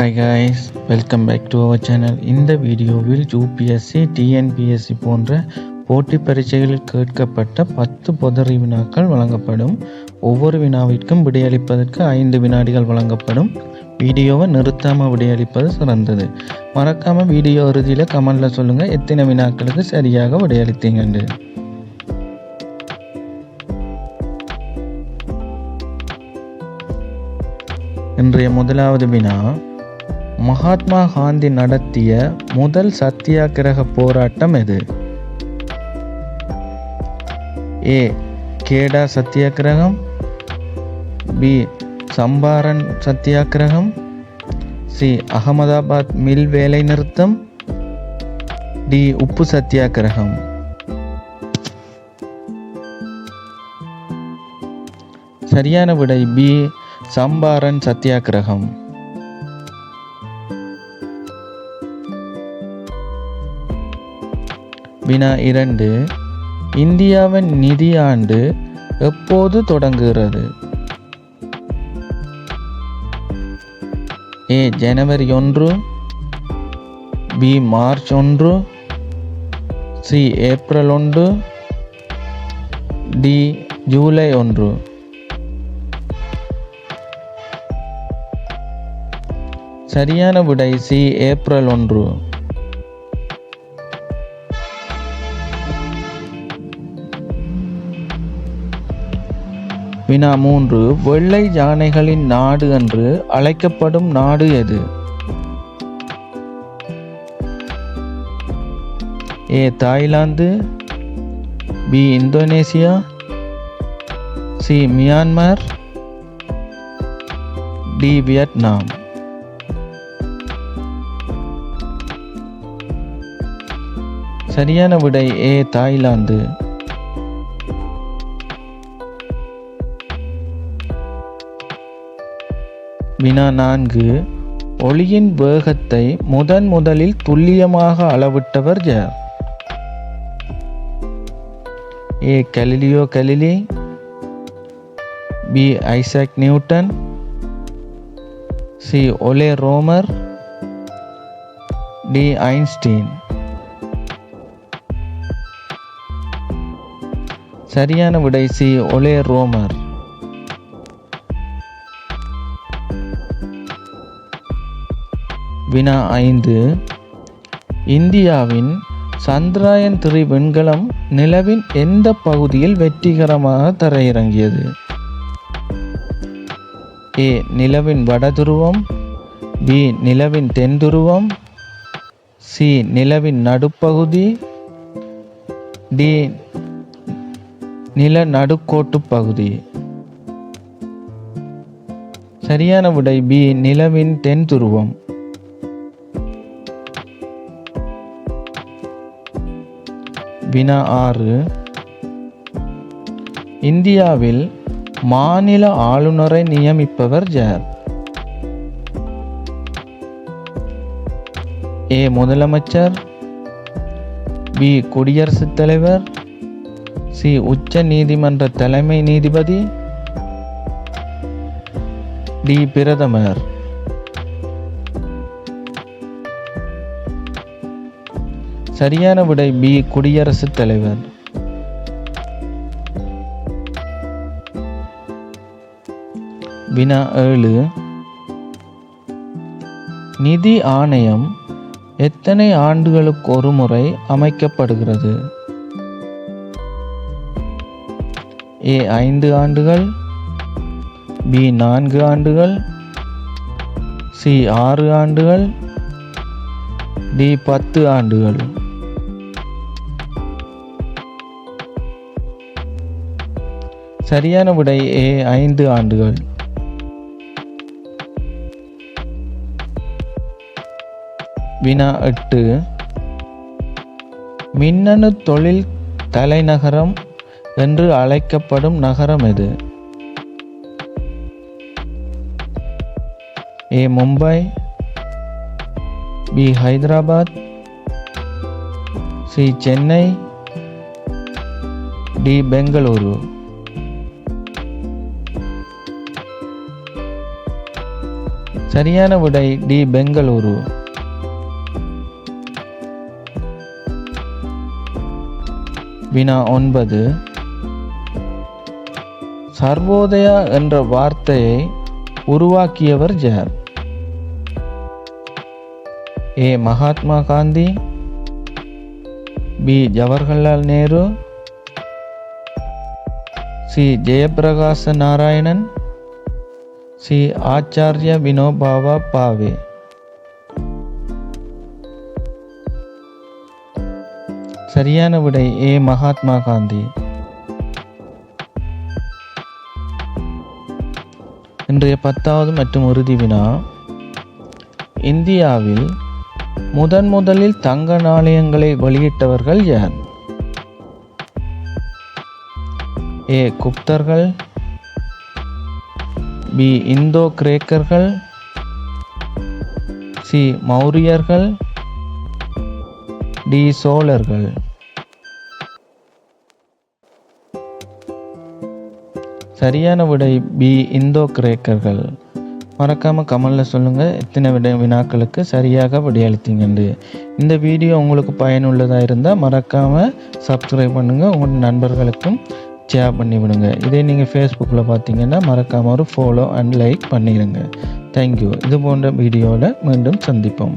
Hi guys welcome back to our channel இந்த வீடியோவில் UPSC TNPSC போன்ற போட்டி பரீட்சைகளில் கேட்கப்பட்ட பத்து பொதறி வினாக்கள் வழங்கப்படும். ஒவ்வொரு வினாவிற்கும் விடையளிப்பதற்கு ஐந்து வினாடிகள் வழங்கப்படும். வீடியோவை நிறுத்தாமல் விடையளிப்பது சிறந்தது. மறக்காமல் வீடியோ இறுதியில் கமெண்டில் சொல்லுங்கள் எத்தனை வினாக்களுக்கு சரியாக விடையளித்தீங்கன்னு. இன்றைய முதலாவது வினா மகாத்மா காந்தி நடத்திய முதல் சத்தியாகிரக போராட்டம் எது? ஏ. கேடா சத்தியாகிரகம் பி. சம்பாரன் சத்தியாகிரகம் சி. அகமதாபாத் மில் வேலை நிறுத்தம். டி. உப்பு சத்தியாகிரகம் சரியான விடை பி. சம்பாரன் சத்தியாகிரகம் வினா இரண்டு இந்தியாவின் நிதியாண்டு எப்போது தொடங்குகிறது? ஏ ஜனவரி ஒன்று பி மார்ச் ஒன்று சி ஏப்ரல் ஒன்று டி ஜூலை ஒன்று. சரியான விடை சி ஏப்ரல் ஒன்று. வினா மூன்று வெள்ளை யானைகளின் நாடு என்று அழைக்கப்படும் நாடு எது? A Thailand B Indonesia C Myanmar D Vietnam. சரியான விடை ஏ தாய்லாந்து. வினா நான்கு. ஒளியின் வேகத்தை முதன் முதலில் துல்லியமாக அளவிட்டவர் யார்? A Galileo Galilei. B Isaac Newton. C Ole Romer. D Einstein. சரியான விடை சி ஒலே ரோமர். வினா ஐந்து. இந்தியாவின் சந்திராயன் த்ரீ விண்கலம் நிலவின் எந்த பகுதியில் வெற்றிகரமாக தரையிறங்கியது? ஏ. நிலவின் வடதுருவம். பி. நிலவின் தென் துருவம் சி. நிலவின் நடுப்பகுதி. டி. நில நடுக்கோட்டு பகுதி. சரியான விடை பி. நிலவின் தென் துருவம் வினா ஆறு இந்தியாவில் மாநில ஆளுநரை நியமிப்பவர் யார்? ஏ. முதலமைச்சர் பி. குடியரசுத் தலைவர் சி. உச்ச நீதிமன்ற தலைமை நீதிபதி டி. பிரதமர். சரியான விடை பி குடியரசுத் தலைவர். வினா ஏழு. நிதி ஆணையம் எத்தனை ஆண்டுகளுக்கு ஒரு முறை அமைக்கப்படுகிறது? ஏ ஐந்து ஆண்டுகள் பி நான்கு ஆண்டுகள் சி ஆறு ஆண்டுகள் டி பத்து ஆண்டுகள். சரியான விடை ஏ ஐந்து ஆண்டுகள். வினா எட்டு. மின்னணு தொழில் தலைநகரம் என்று அழைக்கப்படும் நகரம் எது? A Mumbai. B Hyderabad. C Chennai. D Bengaluru. சரியான விடை டி பெங்களூரு. வினா ஒன்பது. சர்வோதயா என்ற வார்த்தையை உருவாக்கியவர் யார் A Mahatma Gandhi. B Jawaharlal Nehru. C Jayaprakash Narayanan. C. Acharya Vinoba Bhave. சரியான விடை ஏ. மகாத்மா காந்தி. இன்றைய பத்தாவது மற்றும் இறுதி வினா. இந்தியாவில் முதன் முதலில் தங்க நாணயங்களை வெளியிட்டவர்கள் யார்? ஏ. குப்தர்கள் பி இந்தோ கிரேக்கர்கள் சி மௌரியர்கள் டி சோழர்கள். சரியான விடை பி இந்தோ கிரேக்கர்கள். மறக்காம கமலில் சொல்லுங்க எத்தனை விட வினாக்களுக்கு சரியாக விடையளித்தீங்கன்று இந்த வீடியோ உங்களுக்கு பயனுள்ளதாக இருந்தால் மறக்காம சப்ஸ்கிரைப் பண்ணுங்க. உங்கள் நண்பர்களுக்கும் ஷேர் பண்ணிவிடுங்க. இதே நீங்கள் ஃபேஸ்புக்கில் பார்த்தீங்கன்னா மறக்காமல் ஒரு ஃபாலோ அண்ட் லைக் பண்ணிடுங்க தேங்க்யூ இது போன்ற வீடியோவில் மீண்டும் சந்திப்போம்.